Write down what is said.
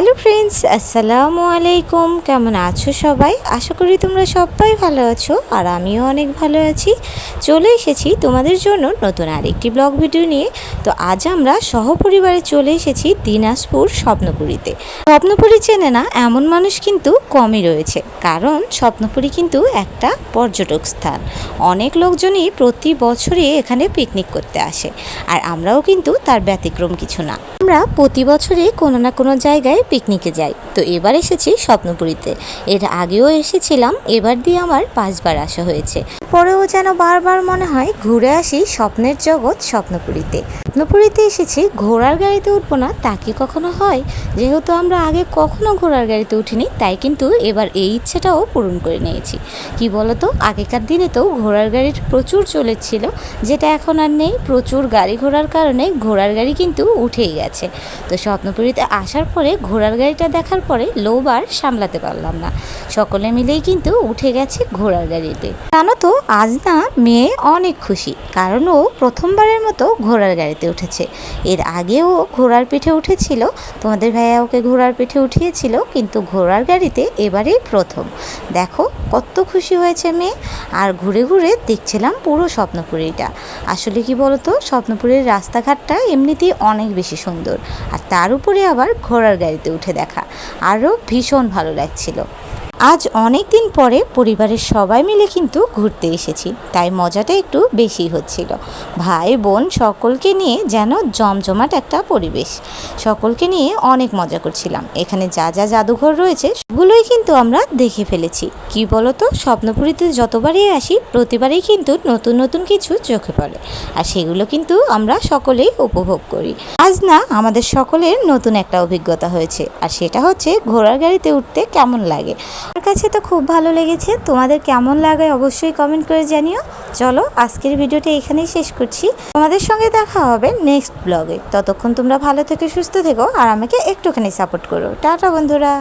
Hello friends, আসসালামু আলাইকুম। কেমন আছো সবাই? আশা করি তোমরা সবাই ভালো আছো আর আমিও অনেক ভালো আছি। চলে এসেছি তোমাদের জন্য নতুন আরেকটি ব্লগ ভিডিও নিয়ে। তো আজ আমরা সহপরিবারে চলে এসেছি দিনাজপুর স্বপ্নপুরীতে। স্বপ্নপুরী চেনে না, এমন মানুষ কিন্তু কমই রয়েছে। কারণ স্বপ্নপুরী কিন্তু একটা পর্যটক স্থান। অনেক লোকজনই প্রতি বছরই এখানে পিকনিক করতে আসে। আর আমরাও কিন্তু তার ব্যতিক্রম কিছু না। আমরা প্রতি বছরে কোনো না কোনো জায়গায় পিকনিকে যাই। তো এবার এসেছি স্বপ্নপুরীতে। এর আগেও এসেছিলাম, এবার দিয়ে আমার পাঁচবার আসা হয়েছে। পরেও যেন বারবার মনে হয় ঘুরে আসি স্বপ্নের জগৎ স্বপ্নপুরীতে। স্বপ্নপুরীতে এসেছি, ঘোড়ার গাড়িতে উঠবো না, তা কি কখনো হয়? যেহেতু আমরা আগে কখনো ঘোড়ার গাড়িতে উঠিনি, তাই কিন্তু এবার এই ইচ্ছেটাও পূরণ করে নিয়েছি। কি বলতো, আগেকার দিনে তো ঘোড়ার গাড়ির প্রচুর চলেছিল যেটা এখন আর নেই। প্রচুর গাড়ি ঘোড়ার কারণে ঘোড়ার গাড়ি কিন্তু উঠেই গেছে। তো স্বপ্নপুরীতে আসার পরে ঘোড়ার গাড়িটা দেখার পরে লোভ আর সামলাতে পারলাম না। সকলে মিলেই কিন্তু উঠে গেছে ঘোড়ার গাড়িতে। জানো তো, আজ না মেয়ে অনেক খুশি, কারণ ও প্রথমবারের মতো ঘোড়ার গাড়িতে উঠেছে। এর আগেও ঘোড়ার পিঠে উঠেছিল, তোমাদের ভাইয়া ওকে ঘোড়ার পিঠে উঠিয়েছিল, কিন্তু ঘোড়ার গাড়িতে এবারেই প্রথম। দেখো, কত খুশি হয়েছে মেয়ে। আর ঘুরে ঘুরে দেখছিলাম পুরো স্বপ্নপুরীটা। আসলে কি বলতো, স্বপ্নপুরীর রাস্তাঘাটটা এমনিতেই অনেক বেশি সুন্দর। আর তার উপরে আবার ঘোড়ার গাড়িতে উঠে দেখা। আরও ভীষণ ভালো লাগছিল। আজ অনেক দিন পরে পরিবারের সবাই মিলে কিন্তু ঘুরতে এসেছি, তাই মজাটা একটু বেশি হচ্ছিল। ভাই, বোন সকলকে নিয়ে যেন জমজমাট একটা পরিবেশ। সকলকে নিয়ে অনেক মজা করছিলাম। এখানে যা যা জাদুঘর রয়েছে, সবগুলোই কিন্তু আমরা দেখে ফেলেছি। কি বলতো, স্বপ্নপুরীতে যতবারই আসি, প্রতিবারই কিন্তু নতুন নতুন কিছু চোখে পড়ে। আর সেগুলো কিন্তু আমরা সকলেই উপভোগ করি। আজ না, আমাদের সকলের নতুন একটা অভিজ্ঞতা হয়েছে। আর সেটা হচ্ছে, ঘোড়ার গাড়িতে উঠতে কেমন লাগে? আমার কাছে তো খুব ভালো লেগেছে, তোমাদের কেমন লাগায় অবশ্যই কমেন্ট করে জানিও। চলো, আজকের ভিডিওটা এখানেই শেষ করছি। তোমাদের সঙ্গে দেখা হবে নেক্সট ব্লগে ততক্ষণ তোমরা ভালো থেকে, সুস্থ থেকো, আর আমাকে একটুখানি সাপোর্ট করো। টাটা বন্ধুরা।